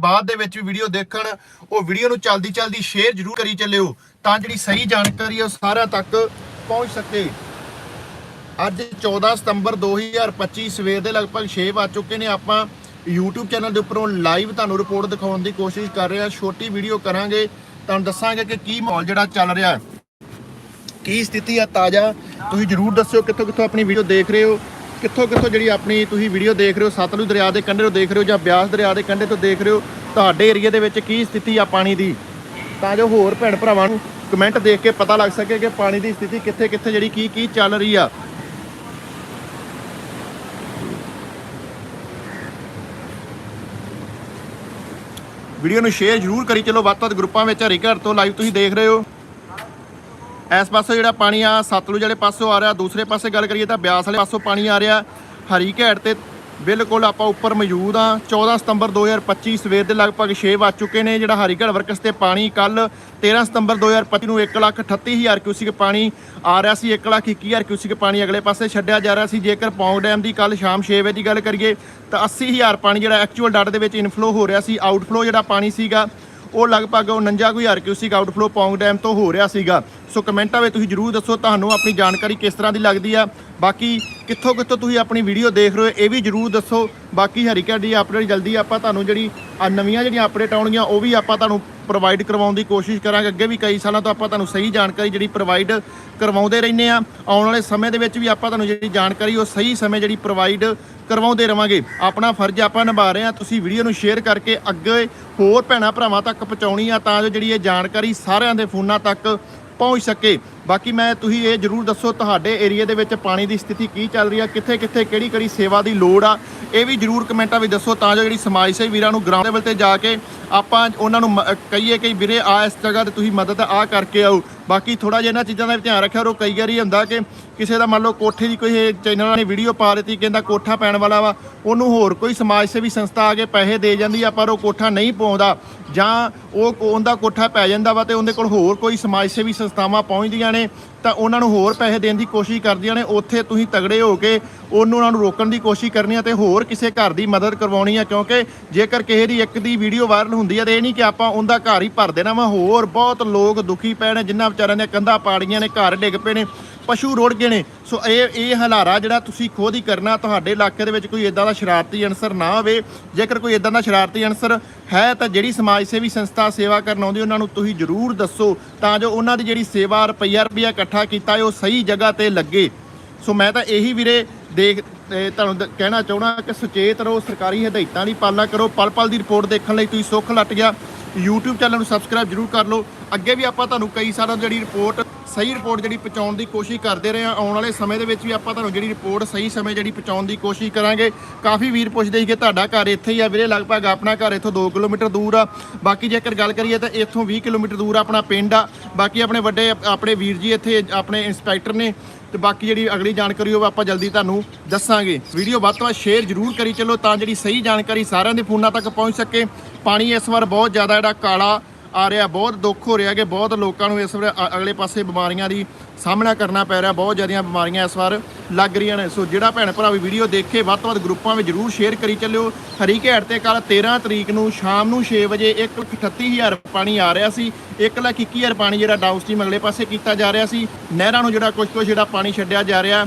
ਬਾਅਦ ਦੇ ਵਿੱਚ ਵੀ ਵੀਡੀਓ ਦੇਖਣ, ਉਹ ਵੀਡੀਓ ਨੂੰ ਚਲਦੀ ਚਲਦੀ ਸ਼ੇਅਰ ਜ਼ਰੂਰ ਕਰੀ ਚੱਲਿਓ, ਤਾਂ ਜਿਹੜੀ ਸਹੀ ਜਾਣਕਾਰੀ ਹੈ ਉਹ ਸਾਰਿਆਂ ਤੱਕ ਪਹੁੰਚ ਸਕੇ। ਅੱਜ 14 ਸਤੰਬਰ 2025 ਸਵੇਰ ਦੇ ਲਗਭਗ 6 ਵੱਜ ਚੁੱਕੇ ਨੇ। ਆਪਾਂ YouTube ਚੈਨਲ ਦੇ ਉੱਪਰੋਂ ਲਾਈਵ ਤੁਹਾਨੂੰ ਰਿਪੋਰਟ ਦਿਖਾਉਣ ਦੀ ਕੋਸ਼ਿਸ਼ ਕਰ ਰਹੇ ਹਾਂ। ਛੋਟੀ ਵੀਡੀਓ ਕਰਾਂਗੇ, ਤੁਹਾਨੂੰ ਦੱਸਾਂਗੇ ਕਿ ਕੀ ਮਾਹੌਲ ਜਿਹੜਾ ਚੱਲ ਰਿਹਾ। ਹੈ ਕੀ ਸਥਿਤੀ ਆ ਤਾਜ਼ਾ, ਤੁਸੀਂ ਜਰੂਰ ਦੱਸਿਓ ਕਿੱਥੋਂ ਕਿੱਥੋਂ ਆਪਣੀ ਵੀਡੀਓ ਦੇਖ ਰਹੇ ਹੋ। ਕਿੱਥੋਂ ਕਿੱਥੋਂ ਜਿਹੜੀ ਆਪਣੀ ਤੁਸੀਂ ਵੀਡੀਓ ਦੇਖ ਰਹੇ ਹੋ, ਸਤਲੁਜ ਦਰਿਆ ਦੇ ਕੰਢੇ ਤੋਂ ਦੇਖ ਰਹੇ ਹੋ ਜਾਂ ਬਿਆਸ ਦਰਿਆ ਦੇ ਕੰਢੇ ਤੋਂ ਦੇਖ ਰਹੇ ਹੋ, ਤੁਹਾਡੇ ਏਰੀਆ ਦੇ ਵਿੱਚ ਕੀ ਸਥਿਤੀ ਆ ਪਾਣੀ ਦੀ? ਤਾਂ ਜੋ ਹੋਰ ਭੈਣ ਭਰਾਵਾਂ ਨੂੰ ਕਮੈਂਟ ਦੇਖ ਕੇ ਪਤਾ ਲੱਗ ਸਕੇ ਕਿ ਪਾਣੀ ਦੀ ਸਥਿਤੀ ਕਿੱਥੇ ਕਿੱਥੇ ਜਿਹੜੀ ਕੀ ਕੀ ਚੱਲ ਰਹੀ ਆ। ਵੀਡੀਓ ਨੂੰ ਸ਼ੇਅਰ ਜ਼ਰੂਰ ਕਰੀ ਚਲੋ, ਵੱਧ ਤੋਂ ਵੱਧ ਗਰੁੱਪਾਂ ਵਿੱਚ ਹਰੀ ਘਰ ਤੋਂ ਲਾਈਵ ਤੁਸੀਂ ਦੇਖ ਰਹੇ ਹੋ। ਇਸ ਪਾਸੇ ਜਿਹੜਾ ਪਾਣੀ ਆ, ਸਤਲੁਜ ਵਾਲੇ ਪਾਸੋਂ ਆ ਰਿਹਾ, ਦੂਸਰੇ ਪਾਸੇ ਗੱਲ ਕਰੀਏ ਤਾਂ ਬਿਆਸ ਵਾਲੇ ਪਾਸੋਂ ਪਾਣੀ ਆ ਰਿਹਾ, ਹਰੀ ਘੈਟ ਤੇ ਬਿਲਕੁਲ ਆਪਾਂ ਉੱਪਰ ਮੌਜੂਦ ਆ। 14 ਸਤੰਬਰ 2025 ਸਵੇਰ ਦੇ ਲਗਭਗ 6 ਵੱਜ ਚੁੱਕੇ ਨੇ, ਜਿਹੜਾ ਹਰੀ ਘੈਟ ਵਰਕਸ ਤੇ ਪਾਣੀ ਕੱਲ 13 ਸਤੰਬਰ 2025 ਨੂੰ 138000 ਕਿਊਸਿਕ ਪਾਣੀ ਆ ਰਿਹਾ ਸੀ 121000 ਕਿਊਸਿਕ ਪਾਣੀ ਅਗਲੇ ਪਾਸੇ ਛੱਡਿਆ ਜਾ ਰਿਹਾ ਸੀ। ਜੇਕਰ ਪੌਂਗ ਡੈਮ ਦੀ ਕੱਲ ਸ਼ਾਮ 6 ਵਜੇ ਦੀ ਗੱਲ ਕਰੀਏ ਤਾਂ 80000 ਪਾਣੀ ਜਿਹੜਾ ਐਕਚੁਅਲ ਡਾਟਾ ਦੇ ਵਿੱਚ ਇਨਫਲੋ ਹੋ ਰਿਹਾ ਸੀ ਆਊਟਫਲੋ ਜਿਹੜਾ ਪਾਣੀ ਸੀਗਾ ਉਹ ਲਗਭਗ 49000 ਕਿਊਸਿਕ ਆਊਟਫਲੋ ਪੌਂਗ ਡੈਮ ਤੋਂ ਹੋ ਰਿਹਾ ਸੀਗਾ। ਸੋ ਕਮੈਂਟਾਂ ਵਿੱਚ ਤੁਸੀਂ ਜਰੂਰ ਦੱਸੋ, ਤੁਹਾਨੂੰ ਆਪਣੀ ਜਾਣਕਾਰੀ ਕਿਸ ਤਰ੍ਹਾਂ ਦੀ ਲੱਗਦੀ ਆ। ਬਾਕੀ ਕਿੱਥੋਂ ਕਿੱਥੋਂ ਤੁਸੀਂ ਆਪਣੀ ਵੀਡੀਓ ਦੇਖ ਰਹੇ ਹੋ, ਇਹ ਵੀ ਜਰੂਰ ਦੱਸੋ। ਬਾਕੀ ਹਰੀਕਾ ਦੀ ਅਪਡੇਟ ਜਲਦੀ ਆਪਾਂ ਤੁਹਾਨੂੰ ਜਿਹੜੀ ਨਵੀਆਂ ਜਿਹੜੀਆਂ ਅਪਡੇਟ ਆਉਣਗੀਆਂ, ਉਹ ਵੀ ਆਪਾਂ ਤੁਹਾਨੂੰ ਪ੍ਰੋਵਾਈਡ ਕਰਵਾਉਣ ਦੀ ਕੋਸ਼ਿਸ਼ ਕਰਾਂਗੇ। ਅੱਗੇ ਵੀ ਕਈ ਸਾਲਾਂ ਤੋਂ ਆਪਾਂ ਤੁਹਾਨੂੰ ਸਹੀ ਜਾਣਕਾਰੀ ਜਿਹੜੀ ਪ੍ਰੋਵਾਈਡ ਕਰਵਾਉਂਦੇ ਰਹਿੰਦੇ ਆ ਆਉਣ ਵਾਲੇ ਸਮੇਂ ਦੇ ਵਿੱਚ ਵੀ ਆਪਾਂ ਤੁਹਾਨੂੰ ਜਿਹੜੀ ਜਾਣਕਾਰੀ, ਉਹ ਸਹੀ ਸਮੇਂ ਜਿਹੜੀ ਪ੍ਰੋਵਾਈਡ ਕਰਵਾਉਂਦੇ ਰਵਾਂਗੇ। ਆਪਣਾ ਫਰਜ਼ ਆਪਾਂ ਨਿਭਾ ਰਹੇ ਆ ਤੁਸੀਂ ਵੀਡੀਓ ਨੂੰ ਸ਼ੇਅਰ ਕਰਕੇ ਅੱਗੇ ਹੋਰ ਭੈਣਾਂ ਭਰਾਵਾਂ ਤੱਕ ਪਹੁੰਚਾਉਣੀ ਆ, ਤਾਂ ਜੋ ਜਿਹੜੀ ਇਹ ਜਾਣਕਾਰੀ ਸਾਰਿਆਂ ਦੇ ਫੋਨਾਂ ਤੱਕ ਪਹੁੰਚ ਸਕੇ। ਬਾਕੀ ਮੈਂ ਤੁਸੀਂ ਇਹ ਜਰੂਰ ਦੱਸੋ, ਤੁਹਾਡੇ ਏਰੀਆ ਦੇ ਵਿੱਚ ਪਾਣੀ ਦੀ ਸਥਿਤੀ ਕੀ ਚੱਲ ਰਹੀ ਆ? ਕਿੱਥੇ ਕਿੱਥੇ ਕਿਹੜੀ ਕਿਹੜੀ ਸੇਵਾ ਦੀ ਲੋੜ ਆ? ਇਹ ਵੀ ਜਰੂਰ ਕਮੈਂਟਾਂ ਵਿੱਚ ਦੱਸੋ, ਤਾਂ ਜੋ ਜਿਹੜੀ ਸਮਾਜ ਸੇਵੀ ਵੀਰਾਂ ਨੂੰ ਗਰਾਊਂਡ ਲੈਵਲ ਤੇ ਜਾ ਕੇ ਆਪਾਂ ਉਹਨਾਂ ਨੂੰ ਮ- ਕਹੀਏ ਕਿ ਵੀਰੇ ਆ ਇਸ ਜਗ੍ਹਾ ਤੇ ਤੁਸੀਂ ਮਦਦ ਆ ਕਰਕੇ ਆਓ। ਬਾਕੀ ਥੋੜਾ ਜਿਹਾ ਇਹਨਾਂ ਚੀਜ਼ਾਂ ਦਾ ਵੀ ਧਿਆਨ ਰੱਖਿਆ ਕਰੋ ਕਈ ਵਾਰੀ ਹੁੰਦਾ ਕਿ ਕਿਸੇ ਦਾ ਮੰਨ ਲਓ ਕੋਠੇ ਦੀ ਕੋਈ ਚੈਨਲ ਨੇ ਵੀਡੀਓ ਪਾ ਦਿੱਤੀ, ਕਹਿੰਦਾ ਕੋਠਾ ਪੈਣ ਵਾਲਾ ਵਾ, ਉਹਨੂੰ ਹੋਰ ਕੋਈ ਸਮਾਜ ਸੇਵੀ ਸੰਸਥਾ ਆ ਕੇ ਪੈਸੇ ਦੇ ਜਾਂਦੀ ਆ, ਪਰ ਉਹ ਕੋਠਾ ਨਹੀਂ ਪਾਉਂਦਾ, ਜਾਂ ਉਹ, ਉਹਦਾ ਕੋਠਾ ਪੈ ਜਾਂਦਾ ਵਾ ਤੇ ਉਹਦੇ ਕੋਲ ਹੋਰ ਕੋਈ ਸਮਾਜ ਸੇਵੀ ਸੰਸਥਾਵਾਂ ਪਹੁੰਚਦੀਆਂ ਨੇ ਤਾਂ ਉਹਨਾਂ ਨੂੰ ਹੋਰ ਪੈਸੇ ਦੇਣ ਦੀ ਕੋਸ਼ਿਸ਼ ਕਰਦੀਆਂ ਨੇ। ਉੱਥੇ ਤੁਸੀਂ ਤਗੜੇ ਹੋ ਕੇ ਉਹਨੂੰ ਉਹਨਾਂ ਨੂੰ ਰੋਕਣ ਦੀ ਕੋਸ਼ਿਸ਼ ਕਰਨੀ ਆ ਤੇ ਹੋਰ ਕਿਸੇ ਘਰ ਦੀ ਮਦਦ ਕਰਵਾਉਣੀ ਆ, ਕਿਉਂਕਿ ਜੇਕਰ ਕਿਸੇ ਦੀ ਇੱਕ ਦੀ ਵੀਡੀਓ ਵਾਇਰਲ ਹੁੰਦੀ ਹੈ ਤੇ ਇਹ ਨਹੀਂ ਕਿ ਆਪਾਂ ਉਹਦਾ ਘਰ ਹੀ ਭਰ ਦੇਣਾ ਵਾ, ਹੋਰ ਬਹੁਤ ਲੋਕ ਦੁਖੀ ਪਏ ਨੇ ਜਿਨ੍ਹਾਂ ਵਿਚਾਰਿਆਂ ਦੀਆਂ ਕੰਧਾਂ ਪਾੜੀਆਂ ਨੇ, ਘਰ ਡਿੱਗ ਪਏ ਨੇ। ਪਸ਼ੂ ਰੁੜ ਗਏ ਨੇ। ਸੋ ਇਹ ਇਹ ਹਲਾਰਾ ਜਿਹੜਾ ਤੁਸੀਂ ਖੁਦ ਹੀ ਕਰਨਾ, ਤੁਹਾਡੇ ਇਲਾਕੇ ਦੇ ਵਿੱਚ ਕੋਈ ਇਦਾਂ ਦਾ ਸ਼ਰਾਰਤੀ ਅਨਸਰ ਨਾ ਹੋਵੇ। ਜੇਕਰ ਕੋਈ ਇਦਾਂ ਦਾ ਸ਼ਰਾਰਤੀ ਅਨਸਰ ਹੈ, ਤਾਂ ਜਿਹੜੀ ਸਮਾਜ ਸੇਵੀ ਸੰਸਥਾ ਸੇਵਾ ਕਰਨ ਆਉਂਦੀ, ਉਹਨਾਂ ਨੂੰ ਤੁਸੀਂ ਜ਼ਰੂਰ ਦੱਸੋ, ਤਾਂ ਜੋ ਉਹਨਾਂ ਦੀ ਜਿਹੜੀ ਸੇਵਾ ਰੁਪਈਆ ਰੁਪਈਆ ਇਕੱਠਾ ਕੀਤਾ ਹੈ ਉਹ ਸਹੀ ਜਗ੍ਹਾ ਤੇ ਲੱਗੇ। ਸੋ ਮੈਂ ਤਾਂ ਇਹੀ ਵੀਰੇ ਦੇਖ ਤੁਹਾਨੂੰ ਦ- ਕਹਿਣਾ ਚਾਹਣਾ ਕਿ ਸੁਚੇਤ ਰਹੋ, ਸਰਕਾਰੀ ਹਦਾਇਤਾਂ ਦੀ ਪਾਲਣਾ ਕਰੋ। ਪਲ ਪਲ ਦੀ ਰਿਪੋਰਟ ਦੇਖਣ ਲਈ ਤੁਸੀਂ ਸੁੱਖ ਲੱਟ ਗਿਆ। YouTube ਚੈਨਲ ਨੂੰ ਸਬਸਕ੍ਰਾਈਬ ਜਰੂਰ ਕਰ ਲਓ। ਅੱਗੇ ਵੀ ਆਪਾਂ ਤੁਹਾਨੂੰ ਕਈ ਸਾਰਾ ਜਿਹੜੀ ਰਿਪੋਰਟ ਸਹੀ ਰਿਪੋਰਟ ਜਿਹੜੀ ਪਹੁੰਚਾਉਣ ਦੀ ਕੋਸ਼ਿਸ਼ ਕਰਦੇ ਰਹੇ ਹਾਂ, ਆਉਣ ਵਾਲੇ ਸਮੇਂ ਦੇ ਵਿੱਚ ਵੀ ਆਪਾਂ ਤੁਹਾਨੂੰ ਜਿਹੜੀ ਰਿਪੋਰਟ ਸਹੀ ਸਮੇਂ ਜਿਹੜੀ ਪਹੁੰਚਾਉਣ ਦੀ ਕੋਸ਼ਿਸ਼ ਕਰਾਂਗੇ। ਕਾਫੀ ਵੀਰ ਪੁੱਛਦੇ ਸੀ ਕਿ ਤੁਹਾਡਾ ਘਰ ਇੱਥੇ ਹੀ ਆ ਵੀਰੇ? ਲਗਭਗ ਆਪਣਾ ਘਰ ਇੱਥੋਂ 2 ਕਿਲੋਮੀਟਰ ਦੂਰ ਆ। ਬਾਕੀ ਜੇਕਰ ਗੱਲ ਕਰੀਏ ਤਾਂ ਇੱਥੋਂ 20 ਕਿਲੋਮੀਟਰ ਦੂਰ ਆਪਣਾ ਪਿੰਡ ਆ। ਬਾਕੀ ਆਪਣੇ ਵੱਡੇ, ਆਪਣੇ ਵੀਰ ਜੀ ਇੱਥੇ, ਆਪਣੇ ਇੰਸਪੈਕਟਰ ਨੇ। ਤੇ ਬਾਕੀ ਜਿਹੜੀ ਅਗਲੀ ਜਾਣਕਾਰੀ ਉਹ ਆਪਾਂ ਜਲਦੀ ਤੁਹਾਨੂੰ ਦੱਸਾਂਗੇ। ਵੀਡੀਓ ਵੱਧ ਤੋਂ ਵੱਧ ਸ਼ੇਅਰ ਜ਼ਰੂਰ ਕਰੀ ਚੱਲੋ ਤਾਂ ਜਿਹੜੀ ਸਹੀ ਜਾਣਕਾਰੀ ਸਾਰਿਆਂ ਦੇ ਫੋਨਾਂ ਤੱਕ ਪਹੁੰਚ ਸਕੇ। ਪਾਣੀ ਇਸ ਵਾਰ ਬਹੁਤ ਜ਼ਿਆਦਾ ਜਿਹੜਾ ਕਾਲਾ ਆ ਰਿਹਾ। ਬਹੁਤ ਦੁੱਖ ਹੋ ਰਿਹਾ ਕਿ ਬਹੁਤ ਲੋਕਾਂ ਨੂੰ ਇਸ ਵਾਰ ਅ- ਅਗਲੇ ਪਾਸੇ ਬਿਮਾਰੀਆਂ ਦੀ ਸਾਹਮਣਾ ਕਰਨਾ ਪੈ ਰਿਹਾ। ਬਹੁਤ ਜ਼ਿਆਦੀਆਂ ਬਿਮਾਰੀਆਂ ਇਸ ਵਾਰ ਲੱਗ ਰਹੀਆਂ ਨੇ। ਸੋ ਜਿਹੜਾ ਭੈਣ ਭਰਾ ਵੀ ਵੀਡੀਓ ਦੇਖੇ, ਵੱਧ ਤੋਂ ਵੱਧ ਗਰੁੱਪਾਂ ਵਿੱਚ ਜਰੂਰ ਸ਼ੇਅਰ ਕਰੀ ਚੱਲਿਓ। ਹਰੀ ਘੈਟ ਤੇ ਕੱਲ 13 ਤਰੀਕ ਨੂੰ ਸ਼ਾਮ ਨੂੰ 6 ਵਜੇ 138000 ਪਾਣੀ ਆ ਰਿਹਾ ਸੀ। 121000 ਪਾਣੀ ਜਿਹੜਾ ਡਾਊਨਸਟ੍ਰੀਮ ਅਗਲੇ ਪਾਸੇ ਕੀਤਾ ਜਾ ਰਿਹਾ ਸੀ। ਨਹਿਰਾਂ ਨੂੰ ਜਿਹੜਾ ਕੁਝ ਕੁਝ ਜਿਹੜਾ ਪਾਣੀ ਛੱਡਿਆ ਜਾ ਰਿਹਾ।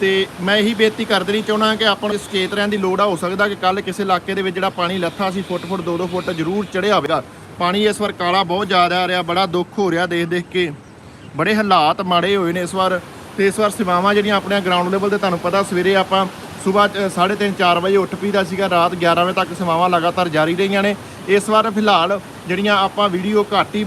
ਤੇ ਮੈਂ ਇਹੀ ਬੇਨਤੀ ਕਰ ਦੇਣੀ ਚਾਹੁੰਦਾ ਕਿ ਆਪਾਂ ਨੂੰ ਸੁਚੇਤ ਰਹਿਣ ਦੀ ਲੋੜ ਆ। ਹੋ ਸਕਦਾ ਕਿ ਕੱਲ ਕਿਸੇ ਇਲਾਕੇ ਦੇ ਵਿੱਚ ਜਿਹੜਾ ਪਾਣੀ ਲੱਥਾ ਸੀ ਫੁੱਟ ਫੁੱਟ 2-2 ਫੁੱਟ ਜ਼ਰੂਰ ਚੜਿਆ ਹੋਵੇਗਾ ਪਾਣੀ ਇਸ ਵਾਰ ਕਾਲਾ ਬਹੁਤ ਜ਼ਿਆਦਾ ਆ ਰਿਹਾ, ਬੜਾ ਦੁੱਖ ਹੋ ਰਿਹਾ ਦੇਖ ਦੇਖ ਕੇ। ਬੜੇ ਹਾਲਾਤ ਮਾੜੇ ਹੋਏ ਨੇ ਇਸ ਵਾਰ। ਤੇ ਇਸ ਵਾਰ ਸੇਵਾਵਾਂ ਜਿਹੜੀਆਂ ਆਪਣੇ ਗਰਾਊਂਡ ਲੈਵਲ ਤੇ ਤੁਹਾਨੂੰ ਪਤਾ, ਸਵੇਰੇ ਆਪਾਂ ਸਵੇਰ 3:30 4 ਵਜੇ ਉੱਠ ਪੀਦਾ ਸੀਗਾ, ਰਾਤ 11 ਵਜੇ ਤੱਕ ਸੇਵਾਵਾਂ ਲਗਾਤਾਰ ਜਾਰੀ ਰਹੀਆਂ ਨੇ। ਇਸ ਵਾਰ ਫਿਲਹਾਲ ਜਿਹੜੀਆਂ ਆਪਾਂ ਵੀਡੀਓ ਘੱਟ ਹੀ,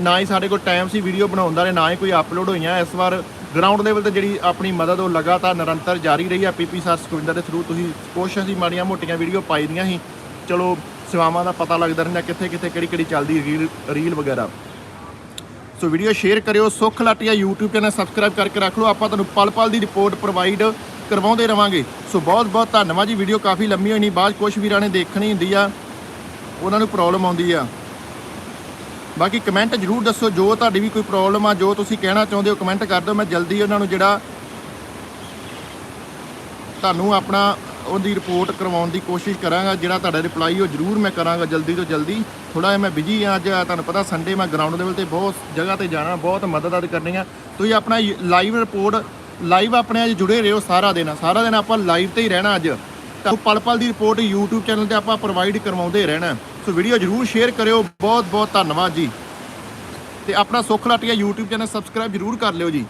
ਨਾ ਹੀ ਸਾਡੇ ਕੋਲ ਟਾਈਮ ਸੀ ਵੀਡੀਓ ਬਣਾਉਣ ਦਾ ਨਾ ਹੀ ਕੋਈ ਅਪਲੋਡ ਹੋਈਆਂ। ਇਸ ਵਾਰ ਗਰਾਊਂਡ ਲੈਵਲ ਤੇ ਜਿਹੜੀ ਆਪਣੀ ਮਦਦ ਉਹ ਲਗਾਤਾਰ ਨਿਰੰਤਰ ਜਾਰੀ ਰਹੀ ਆ। ਪੀਪੀ ਸਰ ਸੁਖਵਿੰਦਰ ਦੇ ਥਰੂ ਤੁਸੀਂ ਕੋਸ਼ਿਸ਼ ਸੀ ਮਾੜੀਆਂ ਮੋਟੀਆਂ ਵੀਡੀਓ ਪਾਈ ਦੀਆਂ ਸੀ। ਚਲੋ ਸੇਵਾਵਾਂ ਦਾ ਪਤਾ ਲੱਗਦਾ ਰਹਿੰਦਾ ਕਿੱਥੇ ਕਿੱਥੇ ਕਿਹੜੀ ਕਿਹੜੀ ਚੱਲਦੀ ਰੀਲ ਰੀਲ ਵਗੈਰਾ। ਸੋ ਵੀਡੀਓ ਸ਼ੇਅਰ ਕਰਿਓ, ਸੁੱਖ ਲਾਟੀਆ YouTube ਚੈਨਲ ਸਬਸਕ੍ਰਾਈਬ ਕਰਕੇ ਰੱਖ ਲਓ। ਆਪਾਂ ਤੁਹਾਨੂੰ ਪਲ ਪਲ ਦੀ ਰਿਪੋਰਟ ਪ੍ਰੋਵਾਈਡ ਕਰਵਾਉਂਦੇ ਰਵਾਂਗੇ। ਸੋ ਬਹੁਤ ਬਹੁਤ ਧੰਨਵਾਦ ਜੀ ਵੀਡੀਓ ਕਾਫੀ ਲੰਮੀ ਹੋਈ ਨਹੀਂ, ਬਾਅਦ ਕੁਝ ਵੀਰਾਂ ਨੇ ਦੇਖਣੀ ਹੁੰਦੀ ਆ, ਉਹਨਾਂ ਨੂੰ ਪ੍ਰੋਬਲਮ ਆਉਂਦੀ ਆ। ਬਾਕੀ ਕਮੈਂਟ ਜਰੂਰ ਦੱਸੋ, ਜੋ ਤੁਹਾਡੀ ਵੀ ਕੋਈ ਪ੍ਰੋਬਲਮ ਆ, ਜੋ ਤੁਸੀਂ ਕਹਿਣਾ ਚਾਹੁੰਦੇ ਹੋ ਕਮੈਂਟ ਕਰ ਦਿਓ। ਮੈਂ ਜਲਦੀ ਉਹਨਾਂ ਨੂੰ ਜਿਹੜਾ ਤੁਹਾਨੂੰ ਆਪਣਾ ਉਹਦੀ ਰਿਪੋਰਟ ਕਰਵਾਉਣ ਦੀ ਕੋਸ਼ਿਸ਼ ਕਰਾਂਗਾ। ਜਿਹੜਾ ਤੁਹਾਡਾ ਰਿਪਲਾਈ ਉਹ ਜ਼ਰੂਰ ਮੈਂ ਕਰਾਂਗਾ ਜਲਦੀ ਤੋਂ ਜਲਦੀ। ਥੋੜਾ ਜਿਹਾ ਮੈਂ ਬਿਜ਼ੀ ਆ, ਅੱਜ ਤੁਹਾਨੂੰ ਪਤਾ ਸੰਡੇ ਮੈਂ ਗਰਾਊਂਡ ਲੈਵਲ ਤੇ ਬਹੁਤ ਜਗ੍ਹਾ ਤੇ ਜਾਣਾ, ਬਹੁਤ ਮਦਦ ਕਰਨੀ ਆ। ਤੁਸੀਂ ਆਪਣਾ ਲਾਈਵ ਰਿਪੋਰਟ ਲਾਈਵ ਆਪਣੇ ਅੱਜ ਜੁੜੇ ਰਹੋ ਸਾਰਾ ਦਿਨ। ਸਾਰਾ ਦਿਨ ਆਪਾਂ ਲਾਈਵ ਤੇ ਹੀ ਰਹਿਣਾ ਅੱਜ। ਤਾਂ ਪਲ ਪਲ ਦੀ ਰਿਪੋਰਟ YouTube ਚੈਨਲ ਤੇ ਆਪਾਂ ਪ੍ਰੋਵਾਈਡ ਕਰਵਾਉਂਦੇ ਰਹਿਣਾ। ਸੋ ਵੀਡੀਓ ਜਰੂਰ ਸ਼ੇਅਰ ਕਰਿਓ। ਬਹੁਤ ਬਹੁਤ ਧੰਨਵਾਦ ਜੀ। ਤੇ ਆਪਣਾ ਸੁੱਖ ਲਾਟੀਆ YouTube ਚੈਨਲ ਸਬਸਕ੍ਰਾਈਬ ਜਰੂਰ ਕਰ ਲਿਓ ਜੀ।